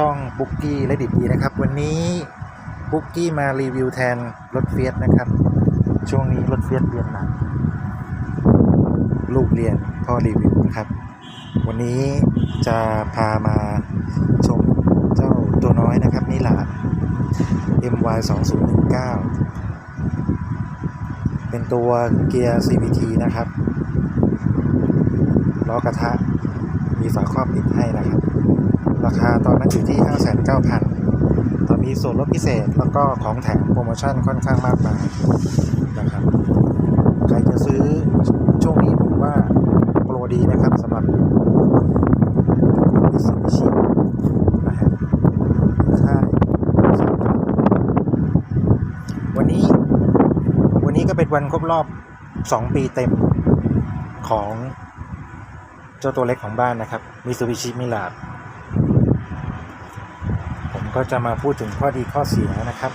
ช่องบุ๊กกี้และดิบดีนะครับ วันนี้บุ๊กกี้มารีวิวแทนรถเฟียสนะครับ ช่วงนี้รถเฟียสเรียนหนักลูกเรียนพ่อรีวิวนะครับ วันนี้จะพามาชมเจ้าตัวน้อยนะครับนี่แหละ MY 2 0 1 9เป็นตัวเกียร์ CVT นะครับล้อกระทะมีฝาครอบติดให้นะครับ ราคาตอนนั้นอยู่ที่ 5,900ตอนนี้ส่วนลดพิเศษแล้วก็ของแถมโปรโมชั่นค่อนข้างมากมายนะครับใครจะซื้อช่วงนี้ผมว่าโปรดีนะครับสำหรับมิตซูบิชินะฮะค่ายวันนี้ วันนี้ก็เป็นวันครบรอบ 2 ปีเต็มของเจ้าตัวเล็กของบ้านนะครับมิ t ซูบิชิมิลาผม ก็จะมาพูดถึงข้อดีข้อเสียนะครับ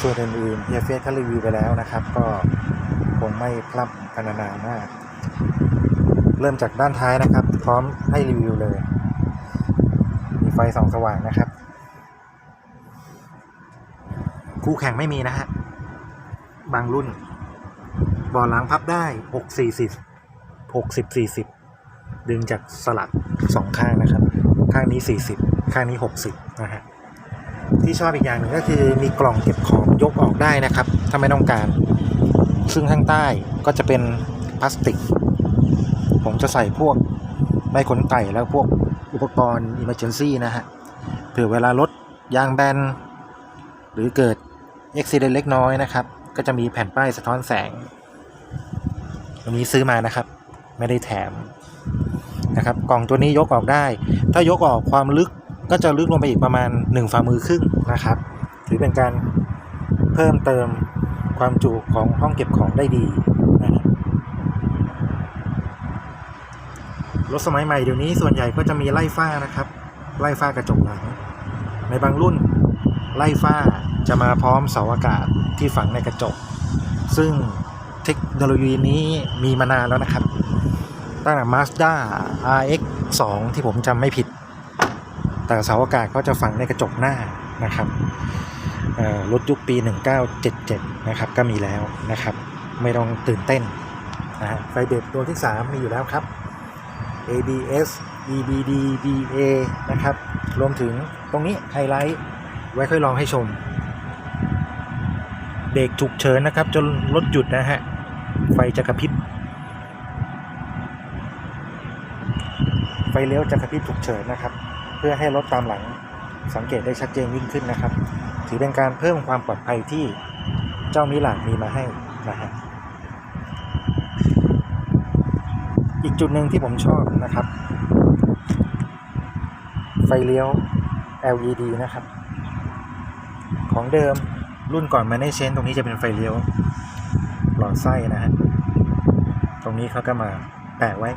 ส่วนอื่นๆเฮียเฟสเขารีวิวไปแล้วนะครับ ก็คงไม่พร่ำพรรณนามาก เริ่มจากด้านท้ายนะครับ พร้อมให้รีวิวเลย มีไฟส่องสว่างนะครับ คู่แข่งไม่มีนะฮะ บางรุ่นบอหลังพับได้6 40 60 40ดึงจากสลักสองข้างนะครับ ข้างนี้40ข้างนี้60นะฮะ ที่ชอบอีกอย่างหนึ่งก็คือมีกล่องเก็บของยกออกได้นะครับ ถ้าไม่ต้องการ ซึ่งข้างใต้ก็จะเป็นพลาสติก ผมจะใส่พวกไม้ขนไก่แล้วพวกอุปกรณ์ Emergency นะฮะเผื่อเวลารถยางแบน หรือเกิดอุบิเหตุเล็กน้อยนะครับ ก็จะมีแผ่นป้ายสะท้อนแสงตัวนี้ซื้อมานะครับ ไม่ได้แถมนะครับ กล่องตัวนี้ยกออกได้ ถ้ายกออกความลึก ก็จะลึกลงไปอีกประมาณ 1 ฝ่ามือครึ่งนะครับ ถือเป็นการเพิ่มเติมความจุของห้องเก็บของได้ดีนะครับรถสมัยใหม่เดี๋ยวนี้ส่วนใหญ่ก็จะมีไล่ฝ้านะครับ ไล่ฝ้ากระจกหลัง ในบางรุ่นไล่ฝ้าจะมาพร้อมเสาอากาศที่ฝังในกระจก ซึ่งเทคโนโลยีนี้มีมานานแล้วนะครับ ตั้งแต่ Mazda RX 2 ที่ผมจำไม่ผิด แต่เสาอากาศก็จะฝังในกระจกหน้านะครับรถยุคปี 1977 นะครับก็มีแล้วนะครับ ไม่ต้องตื่นเต้นนะฮะไฟเบรกตัวที่ 3 มีอยู่แล้วครับ ABS EBD DA นะครับ รวมถึงตรงนี้ไฮไลท์ไว้ค่อยลองให้ชม เบรกฉุกเฉินนะครับ จนรถหยุดนะฮะ ไฟจะกระพริบ ไฟเลี้ยวจะกระพริบฉุกเฉินนะครับ เพื่อให้รถตามหลังสังเกตได้ชัดเจนยิ่งขึ้นนะครับ ถือเป็นการเพิ่มความปลอดภัยที่เจ้ามิลานมีมาให้นะฮะอีกจุดหนึ่งที่ผมชอบนะครับ ไฟเลี้ยว LED นะครับ ของเดิมรุ่นก่อนมาในเชนตรงนี้จะเป็นไฟเลี้ยวหลอดไส้นะฮะตรงนี้เขาก็มาแปะไว้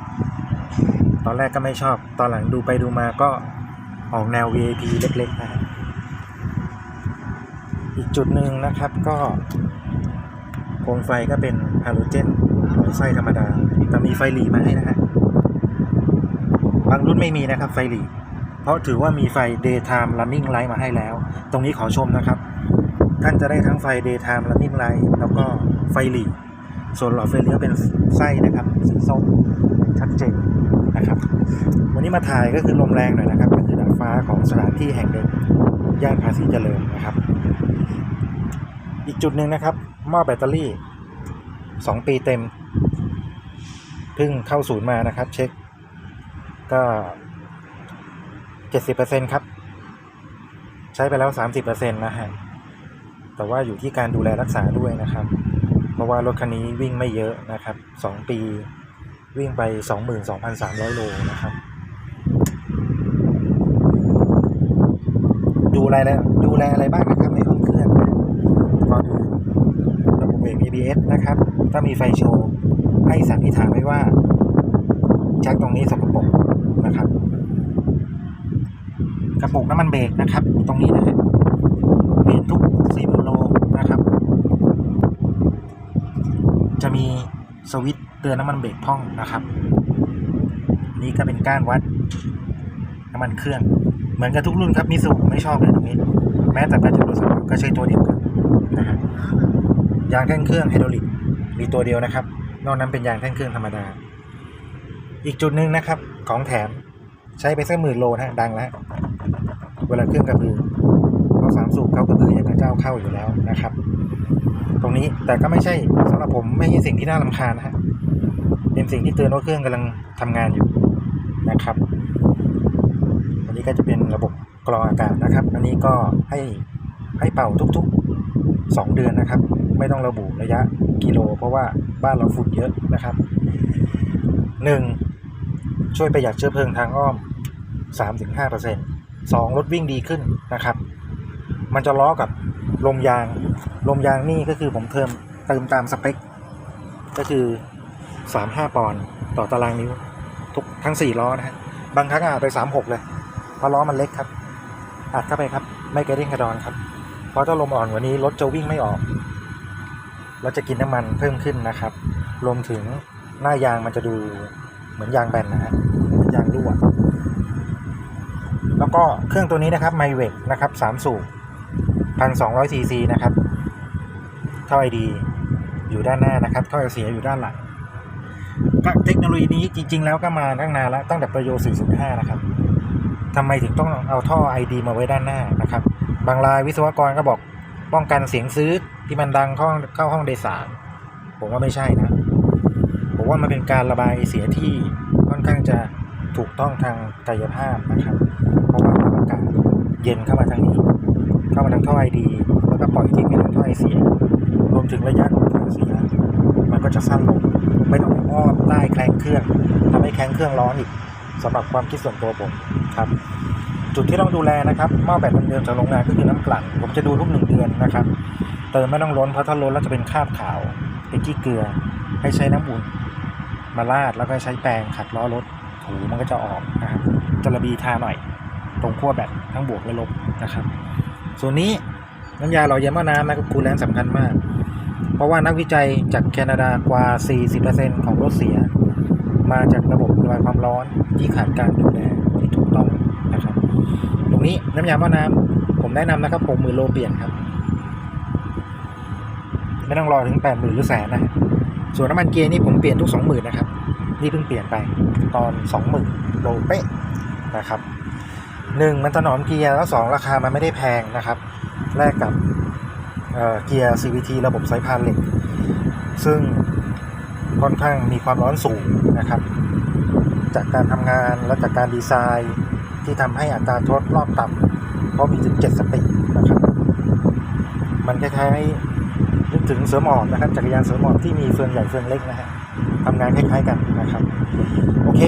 ตอนแรกก็ไม่ชอบ ตอนหลังดูไปดูมาก็ ออกแนว VIP เล็กๆนะฮะอีกจุดหนึ่งนะครับก็โคมไฟก็เป็นฮาโลเจนหลอดไส้ธรรมดา แต่มีไฟหลีมาให้นะฮะบางรุ่นไม่มีนะครับไฟหลีเพราะถือว่ามีไฟ daytime running light มาให้แล้ว ตรงนี้ขอชมนะครับ ท่านจะได้ทั้งไฟ daytime running light แล้วก็ไฟหลีส่วนหลอดไฟเลี้ยวเป็นไส้นะครับสีส้มชัดเจนนะครับ วันนี้มาถ่ายก็คือลมแรงหน่อยนะครับ ฟ้าของสถานที่แห่งหนึ่งย่านภาษีเจริญนะครับ อีกจุดหนึ่งนะครับหม้อแบตเตอรี่ 2 ปีเต็มเพิ่งเข้าศูนย์มานะครับ เช็คก็ 70%ครับ ใช้ไปแล้ว 30%นะฮะแต่ว่าอยู่ที่การดูแลรักษาด้วยนะครับ เพราะว่ารถคันนี้วิ่งไม่เยอะนะครับ 2 ปีวิ่งไป 22,300 โลนะครับ ดูแลดูแลอะไรบ้างนะครับในห้องเครื่องก่อนอื่นระบบเบรก ABS นะครับ ถ้ามีไฟโชว์ให้สันนิษฐานไว้ว่าแจ็คตรงนี้สกปรกนะครับ กระปุกน้ำมันเบรกนะครับ ตรงนี้นะฮะเปลี่ยนทุก4โลนะครับ จะมีสวิตเตือนน้ำมันเบรกพ่องนะครับ นี่ก็เป็นก้านวัดน้ำมันเครื่อง มือนกับทุกรุ่นครับมิสูไม่ชอบเลยตรงนี้ แม้แต่การจุดรถสปอร์ตก็ใช้ตัวเดียวกันนะฮะยางแท่งเครื่องไฮดรอลิกมีตัวเดียวนะครับ นอกนั้นเป็นยางแท่งเครื่องธรรมดา อีกจุดหนึ่งนะครับ ของแถมใช้ไปสักหมื่นโลนะดังแล้วเวลาเครื่องกระพือเพราะสามสูบเขากระพืออย่างกับเจ้าเข้าอยู่แล้วนะครับ ตรงนี้แต่ก็ไม่ใช่สำหรับผมไม่ใช่สิ่งที่น่ารำคาญนะฮะเป็นสิ่งที่เตือนว่าเครื่องกำลังทำงานอยู่นะครับ ก็จะเป็นระบบกรองอากาศนะครับ อันนี้ก็ให้ให้เป่าทุกๆ 2 เดือนนะครับ ไม่ต้องระบุระยะกิโล เพราะว่าบ้านเราฝุ่นเยอะนะครับ 1. ช่วยประหยัดเชื้อเพลิงทางอ้อม 3-5% 2. รถวิ่งดีขึ้นนะครับ มันจะล้อกับลมยาง ลมยางนี่ก็คือผมเติมเติมตามสเปค ก็คือ 35 ปอนด์ต่อตารางนิ้วทุกทั้ง 4 ล้อนะฮะบางครั้งอาจไป 36 เลย ราะล้อมันเล็กครับ อัดเข้าไปครับ ไม่กระเด้งกระดอนครับ เพราะถ้าลมอ่อนกว่านี้รถจะวิ่งไม่ออก เราจะกินน้ำมันเพิ่มขึ้นนะครับ รวมถึงหน้ายางมันจะดูเหมือนยางแบนนะฮะเหมือนยางรั่ว แล้วก็เครื่องตัวนี้นะครับไมเวกนะครับ3สูบ1,200ซีซีนะครับท่อไอดีอยู่ด้านหน้านะครับท่อไอเสียอยู่ด้านหลังเทคโนโลยีนี้จริง ๆ แล้วก็มาตั้งนานแล้วตั้งแต่ประโยชน์405 นะครับ ทำไมถึงต้องเอาท่อ ID มาไว้ด้านหน้านะครับ บางรายวิศวกรก็บอกป้องกันเสียงซื้อที่มันดังเข้าเข้าห้องโดยสาร ผมว่าไม่ใช่นะ ผมว่ามันเป็นการระบายเสียที่ค่อนข้างจะถูกต้องทางกายภาพนะครับ เพราะว่าอากาศเย็นเข้ามาทางนี้ เข้ามาทางท่อไอดีแล้วก็ปล่อยทิ้งไปทางท่อไอเสีย รวมถึงระยะของทางเสีย มันก็จะสั้นลงไม่ต้องอ้อมใต้แคลงเครื่องทำให้แคลงเครื่องร้อนอีก สำหรับความคิดส่วนตัวผมครับ จุดที่ต้องดูแลนะครับหม้อแบตเดิมจากโรงงานก็คือน้ำกลั่นผมจะดูทุกหนึ่งเดือนนะครับเติมไม่ต้องล้นเพราะถ้าล้นแล้วจะเป็นคราบขาว เป็นขี้เกลือ ให้ใช้น้ำอุ่นมาลาดแล้วก็ใช้แปรงขัดล้อรถถูมันก็จะออกนะครับจะระบีทาหน่อย ตรงขั้วแบตทั้งบวกและลบนะครับ ส่วนนี้น้ำยาหล่อเย็นหม้อน้ำนะครับคูลแลนสำคัญมาก เพราะว่านักวิจัยจากแคนาดากว่า 40%ของรถเสีย มาจากระบบระบายความร้อนที่ขาดการดูแลที่ถูกต้องนะครับตรงนี้น้ำยาหม้อน้ำผมแนะนำนะครับหกหมื่นโลเปลี่ยนครับ ไม่ต้องรอถึงแปดหมื่นหรือแสนนะส่วนน้ำมันเกียร์นี่ผมเปลี่ยนทุกสองหมื่นนะครับ นี่เพิ่งเปลี่ยนไปตอนสองหมื่นโลเป๊ะนะครับหนึ่งมันถนอมเกียร์แล้วสองราคามันไม่ได้แพงนะครับแลกกับเเกียร์ CVT ระบบสายพานเหล็ก ซึ่ง ค่อนข้างมีความร้อนสูงนะครับ จากการทำงานและจากการดีไซน์ที่ทำให้อัตราทดรอบต่ำเพราะมีถึง7สปีดนะครับ มันคล้ายๆนึกถึงเสือหมอบนะครับ จักรยานเสือหมอบที่มีเฟืองใหญ่เฟืองเล็กนะฮะทำงานคล้ายๆกันนะครับ โอเค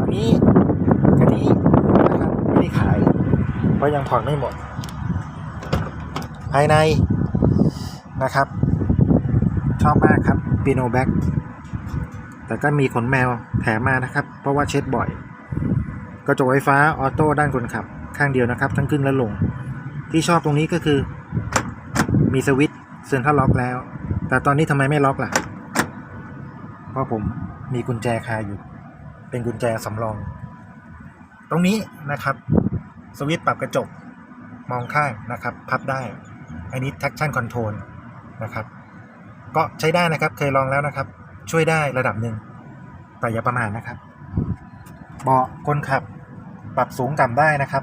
อันนี้คันนี้นะครับไม่ได้ขายเพราะยังผ่อนไม่หมด ภายในนะครับ ชอบมากครับปีโนแบ็กแต่ก็มีขนแมวแถมมานะครับ เพราะว่าเช็ดบ่อย กระจกไฟฟ้าออโต้ด้านคนขับ ข้างเดียวนะครับ ทั้งขึ้นและลง ที่ชอบตรงนี้ก็คือ มีสวิตช์เซ็นทรัลล็อกแล้ว แต่ตอนนี้ทำไมไม่ล็อกล่ะ เพราะผมมีกุญแจคาอยู่ เป็นกุญแจสำรอง ตรงนี้นะครับ สวิตช์ปรับกระจกมองข้างนะครับ พับได้ อันนี้ traction control นะครับ ก็ใช้ได้นะครับ เคยลองแล้วนะครับ ช่วยได้ระดับหนึ่ง แต่อย่าประมาทนะครับ เบาะคนขับ ปรับสูงต่ำได้นะครับ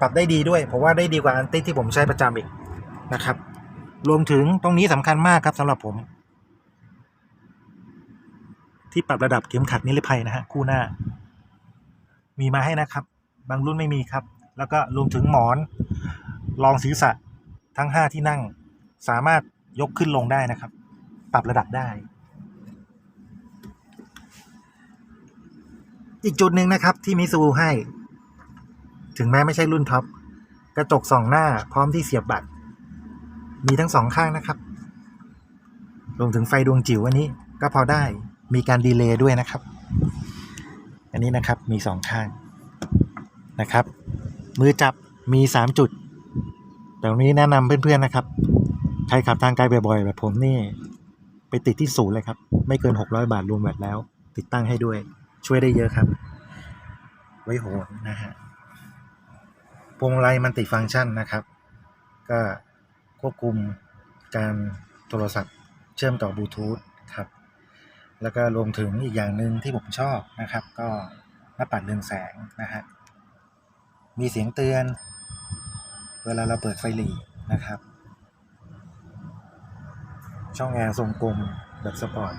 ปรับได้ดีด้วย ผมว่าได้ดีกว่าอันติที่ผมใช้ประจำอีกนะครับ รวมถึงตรงนี้สำคัญมากครับสำหรับผม ที่ปรับระดับเข็มขัดนิรภัยนะฮะคู่หน้า มีมาให้นะครับ บางรุ่นไม่มีครับ แล้วก็รวมถึงหมอนรองศีรษะทั้ง 5 ที่นั่ง สามารถ ยกขึ้นลงได้นะครับ ปรับระดับได้ อีกจุดหนึ่งนะครับที่มิซูให้ ถึงแม้ไม่ใช่รุ่นท็อป กระจกสองหน้าพร้อมที่เสียบบัตร มีทั้งสองข้างนะครับ รวมถึงไฟดวงจิ๋วอันนี้ก็พอได้มีการดีเลย์ด้วยนะครับ อันนี้นะครับมีสองข้างนะครับ มือจับมี3จุดตรงนี้แนะนำเพื่อนๆนะครับ ใครขับทางไกลบ่อยๆแบบผมนี่ ไปติดที่ศูนย์เลยครับ ไม่เกิน 600 บาทรวมแบตแล้ว ติดตั้งให้ด้วย ช่วยได้เยอะครับ ไว้โหนนะฮะพวงมาลัยมันติฟังก์ชันนะครับ ก็ควบคุมการโทรศัพท์ เชื่อมต่อบลูทูธครับ แล้วก็รวมถึงอีกอย่างหนึ่งที่ผมชอบนะครับ ก็หน้าปัดเรืองแสงนะฮะมีเสียงเตือน เวลาเราเปิดไฟหลีนะครับ ช่องแอร์ทรงกลมแบบสปอร์ต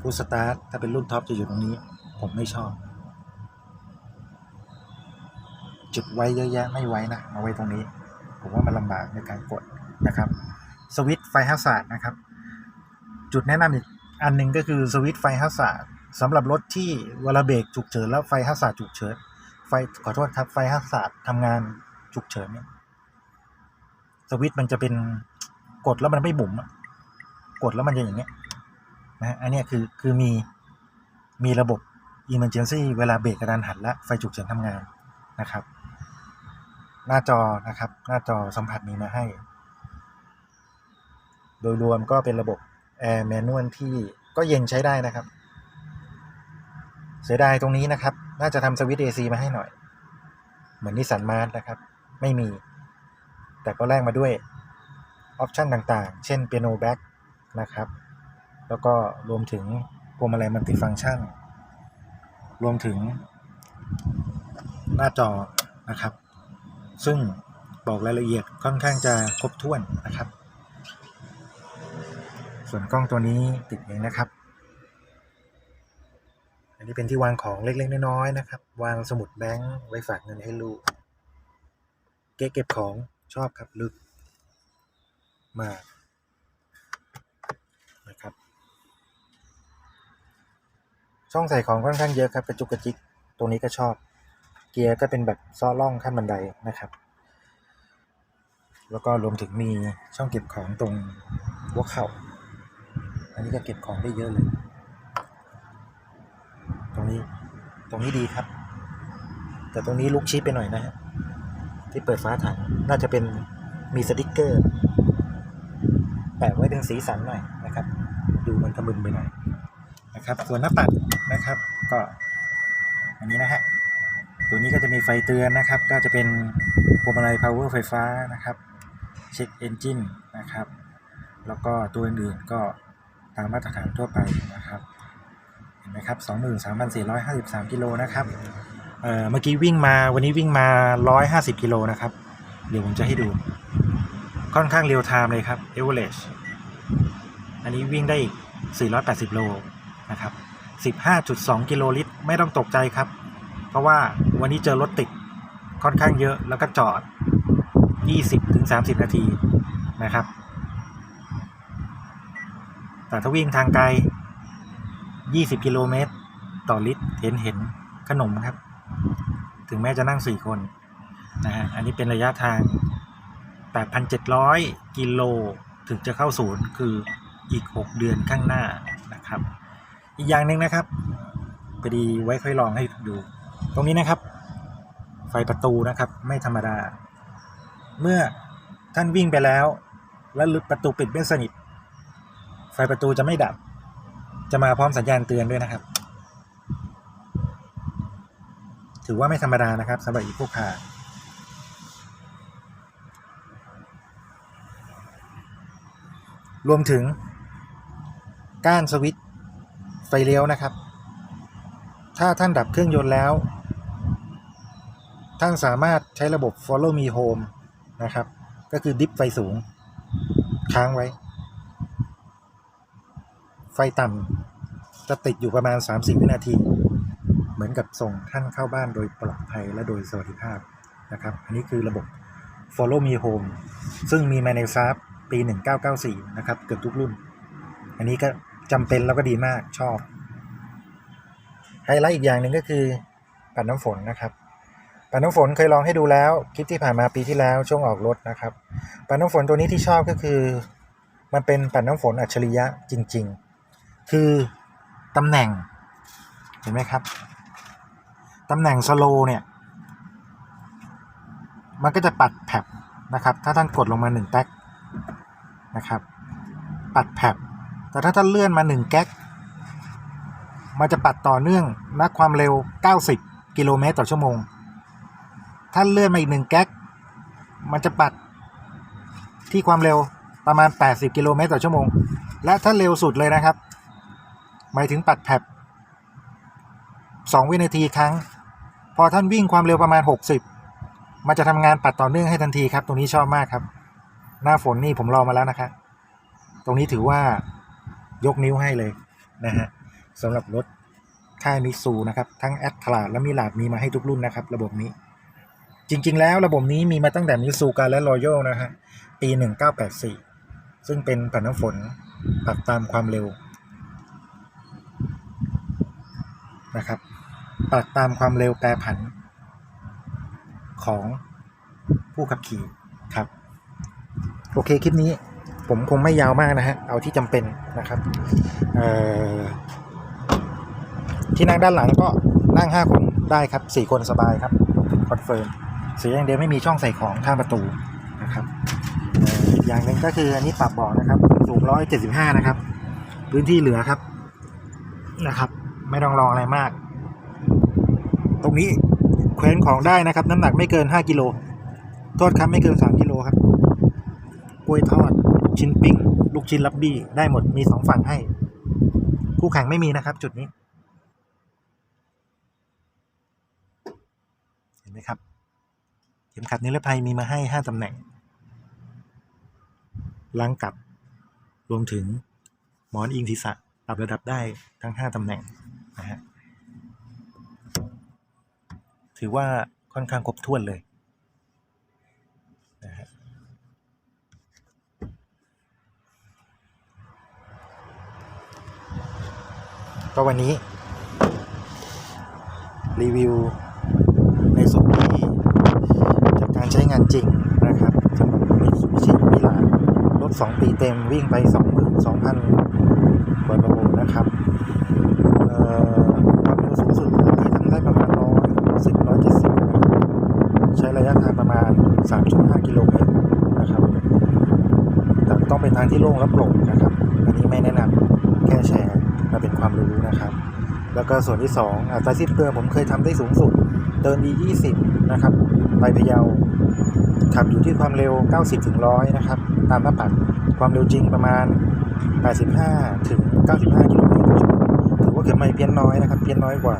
ผู้สตาร์ทถ้าเป็นรุ่นท็อปจะอยู่ตรงนี้ ผมไม่ชอบ จุดไว้เยอะแยะไม่ไว้นะเอาไว้ตรงนี้ ผมว่ามันลำบากในการกดนะครับสวิตไฟฮัสซาร์ดนะครับ จุดแนะนำอีกอันหนึ่งก็คือสวิตไฟฮัสซาร์ดสำหรับรถที่เวลาเบรกฉุกเฉินแล้วไฟฮัสซาร์ดฉุกเฉินไฟขอโทษครับไฟฮัสซาร์ดทำงานฉุกเฉินเนี่ยสวิตมันจะเป็น กดแล้วมันไม่บุ๋มกดแล้วมันจะอย่างเงี้ยนะอันนี้คือคือมีมีระบบ emergency เวลาเบรกกระดานหันและไฟฉุกเฉินทำงานนะครับ หน้าจอนะครับ หน้าจอสัมผัสมีมาให้ โดยรวมก็เป็นระบบ Air Manual ที่ก็เย็นใช้ได้นะครับ เสียดายตรงนี้นะครับ น่าจะทำสวิตช์ AC มาให้หน่อย เหมือนนิสสันมาร์ทนะครับ ไม่มี แต่ก็แลกมาด้วย ออปชันต่างๆ เช่นเปียโนแบ็กนะครับ แล้วก็รวมถึงพวงมาลัยมัลติฟังก์ชัน รวมถึงหน้าจอนะครับ ซึ่งบอกรายละเอียดค่อนข้างจะครบถ้วนนะครับ ส่วนกล้องตัวนี้ติดเองนะครับ อันนี้เป็นที่วางของเล็ก ๆ น้อยๆนะครับ วางสมุดแบงค์ไว้ฝากเงินให้ลูก เก๊เก็บของชอบครับลึก มากนะครับ ช่องใส่ของค่อนข้างเยอะครับกระจุกกระจิกตรงนี้ก็ชอบ เกียร์ก็เป็นแบบซ้อล่องขั้นบันไดนะครับ แล้วก็รวมถึงมีช่องเก็บของตรงหัวเข่า อันนี้ก็เก็บของได้เยอะเลย ตรงนี้ตรงนี้ดีครับ แต่ตรงนี้ลุกชิปไปหน่อยนะฮะที่เปิดฟ้าถังน่าจะเป็นมีสติกเกอร์ แปะไว้เป็นสีสันหน่อยนะครับ ดูมันกระมึนไปหน่อยนะครับ ส่วนหน้าปัดนะครับก็อันนี้นะฮะตัวนี้ก็จะมีไฟเตือนนะครับ ก็จะเป็นพวงมาลัย power ไฟฟ้านะครับ เช็คเอนจินนะครับ แล้วก็ตัวอื่นๆก็ตามมาตรฐานทั่วไปนะครับเห็นไหมครับ23,453กิโลนะครับเอ่อเมื่อกี้วิ่งมาวันนี้วิ่งมา 150กิโลนะครับ เดี๋ยวผมจะให้ดู ค่อนข้างเร็วไทม์เลยครับ average อันนี้วิ่งได้อีก 480 โลนะครับ 15.2 กิโลลิตร ไม่ต้องตกใจครับ เพราะว่าวันนี้เจอรถติดค่อนข้างเยอะแล้วก็จอด 20-30 นาทีนะครับ แต่ถ้าวิ่งทางไกล 20 กิโลเมตร ต่อลิตร เห็นเห็นขนมครับ ถึงแม้จะนั่ง 4 คนนะฮะ อันนี้เป็นระยะทาง 8,700 กิโลถึงจะเข้าศูนย์คืออีก 6 เดือนข้างหน้านะครับ อีกอย่างหนึ่งนะครับพอดีไว้ค่อยลองให้ดู ตรงนี้นะครับ ไฟประตูนะครับไม่ธรรมดา เมื่อท่านวิ่งไปแล้ว แล้วประตูปิดไม่สนิท ไฟประตูจะไม่ดับ จะมาพร้อมสัญญาณเตือนด้วยนะครับ ถือว่าไม่ธรรมดานะครับสำหรับอีโคคาร์ รวมถึง ก้านสวิตช์ไฟเลี้ยวนะครับ ถ้าท่านดับเครื่องยนต์แล้ว ท่านสามารถใช้ระบบ follow me home นะครับ ก็คือดิฟไฟสูง ค้างไว้ ไฟต่ำจะติดอยู่ประมาณ3-4วินาที เหมือนกับส่งท่านเข้าบ้านโดยปลอดภัยและโดยสวัสดิภาพนะครับ อันนี้คือระบบ follow me home ซึ่งมีมาในซาร์ ปี 1994 นะครับ เกือบทุกรุ่น อันนี้ก็จำเป็นแล้วก็ดีมากชอบ ไฮไลท์อีกอย่างหนึ่งก็คือปัดน้ำฝนนะครับปัดน้ำฝนเคยลองให้ดูแล้วคลิปที่ผ่านมาปีที่แล้วช่วงออกรถนะครับปัดน้ำฝนตัวนี้ที่ชอบก็คือ มันเป็นปัดน้ำฝนอัจฉริยะจริง ๆ คือตำแหน่งเห็นไหมครับตำแหน่งสโลเนี่ยมันก็จะปัดแผบนะครับ ถ้าท่านกดลงมา1แท็ก นะครับ ปัดแผบแต่ถ้าท่านเลื่อนมา 1 แก๊ก มันจะปัดต่อเนื่องนักความเร็ว 90 กิโลเมตรต่อชั่วโมง ถ้าเลื่อนมาอีกหนึ่งแก๊ก มันจะปัดที่ความเร็วประมาณ 80 กิโลเมตรต่อชั่วโมง และถ้าเร็วสุดเลยนะครับ หมายถึงปัดแผบ2 วินาทีครั้ง พอท่านวิ่งความเร็วประมาณ 60 มันจะทำงานปัดต่อเนื่องให้ทันทีครับ ตรงนี้ชอบมากครับ หน้าฝนนี่ผมรอมาแล้วนะครับตรงนี้ถือว่ายกนิ้วให้เลยนะฮะสำหรับรถค่ายมิซูนะครับ ทั้งแอดทลาดและมิลาดมีมาให้ทุกรุ่นนะครับ ระบบนี้ จริง ๆ แล้วระบบนี้มีมาตั้งแต่มิซูการและรอยัลนะฮะปี 1984 ซึ่งเป็นปัดน้ำฝนปรับตามความเร็วนะครับปรับตามความเร็วแปรผันของผู้ขับขี่ โอเคคลิปนี้ผมคงไม่ยาวมากนะฮะ เอาที่จำเป็นนะครับที่นั่งด้านหลังก็นั่ง 5 คนได้ครับ 4 คนสบายครับคอนเฟิร์มเสียอย่างเดียวไม่มีช่องใส่ของข้างประตูนะครับอีกอย่างหนึ่งก็คืออันนี้ปรับบาะนะครับสูง175 นะครับ พื้นที่เหลือครับนะครับ ไม่ต้องรองอะไรมาก ตรงนี้แขวนของได้นะครับ น้ำหนักไม่เกิน 5 กิโลโทษครับไม่เกิน 3 กิโลครับ กล้วยทอด ลูกชิ้นปิ้ง ลูกชิ้นลับบี้ ได้หมด มีสองฝั่งให้ คู่แข่งไม่มีนะครับ จุดนี้ เห็นไหมครับ เข็มขัดนิรภัยมีมาให้ห้าตำแหน่ง ล้างกลับ รวมถึงหมอนอิงศีรษะปรับระดับได้ทั้งห้าตำแหน่งนะฮะ ถือว่าค่อนข้างครบถ้วนเลยนะฮะ ก็วันนี้ รีวิวในส่วนที่จากการใช้งานจริงนะครับสำหรับมิตซูบิชิมิลานรถ 2 ปีเต็มวิ่งไป 22,000กว่าโลนะครับเอ่อความเร็วสูงสุดที่ทำได้ประมาณ 110 170นะครับใช้ระยะทางประมาณ 3.5 กิโลเมตรนะครับแต่ต้องเป็นทางที่โล่งและโปร่งนะครับ อันนี้ไม่แนะนำแค่แชร์าเป็นความรู้นะครับ แล้วก็ส่วนที่ 2อัตราสิ้นเปลืองผมเคยทำได้สูงสุดเดินดี20 นะครับไปพะเยาขับอยู่ที่ความเร็ว 90ถึง100 นะครับ ตามหน้าปัดความเร็วจริงประมาณ 85ถึง95 กิโลเมตรต่อชั่วโมงถือว่าเกิดไม่เพี้ยนน้อยนะครับ เพี้ยนน้อยกว่า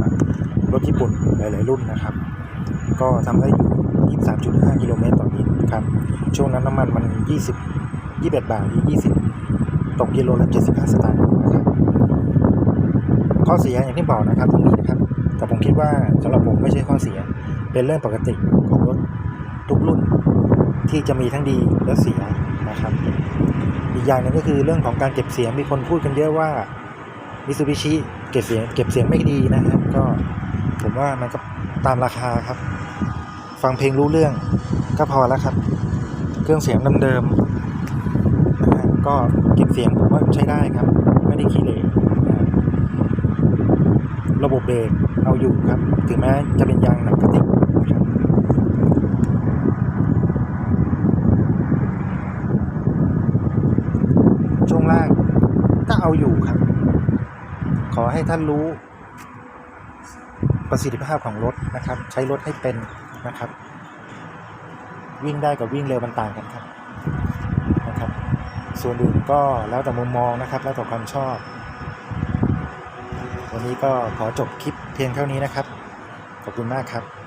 รถญี่ปุ่นหลาย ๆ รุ่นนะครับ ก็ทำได้อยู่ 23.5 กิโลเมตรต่อลิตรครับ ช่วงนั้นน้ำมันมัน 20 21 บาทที่20 ตกกิโลละ75 สตางค์ ข้อเสียอย่างที่บอกนะครับตรงนี้นะครับแต่ผมคิดว่าสำหรับผมไม่ใช่ข้อเสีย เป็นเรื่องปกติของรถทุกรุ่นที่จะมีทั้งดีและเสียนะครับ อีกอย่างหนึ่งก็คือเรื่องของการเก็บเสียงมีคนพูดกันเยอะว่ามิซูบิชิเก็บเสียงเก็บเสียงไม่ดีนะครับก็ผมว่ามันก็ตามราคาครับ ฟังเพลงรู้เรื่องก็พอแล้วครับ เครื่องเสียงเดิมๆนะฮะก็เก็บเสียงผมว่าใช้ได้ครับ ไม่ได้ขี้เหร่ ระบบเบรกเอาอยู่ครับ ถึงแม้จะเป็นยางหนังกระติกนะครับช่วงล่างก็เอาอยู่ครับ ขอให้ท่านรู้ ประสิทธิภาพของรถนะครับ ใช้รถให้เป็นนะครับ วิ่งได้กับวิ่งเร็วมันต่างกันครับนะครับ ส่วนอื่นก็แล้วแต่มุมมองนะครับ แล้วแต่ความชอบ นี้ก็ขอจบคลิปเพียงเท่านี้นะครับ ขอบคุณมากครับ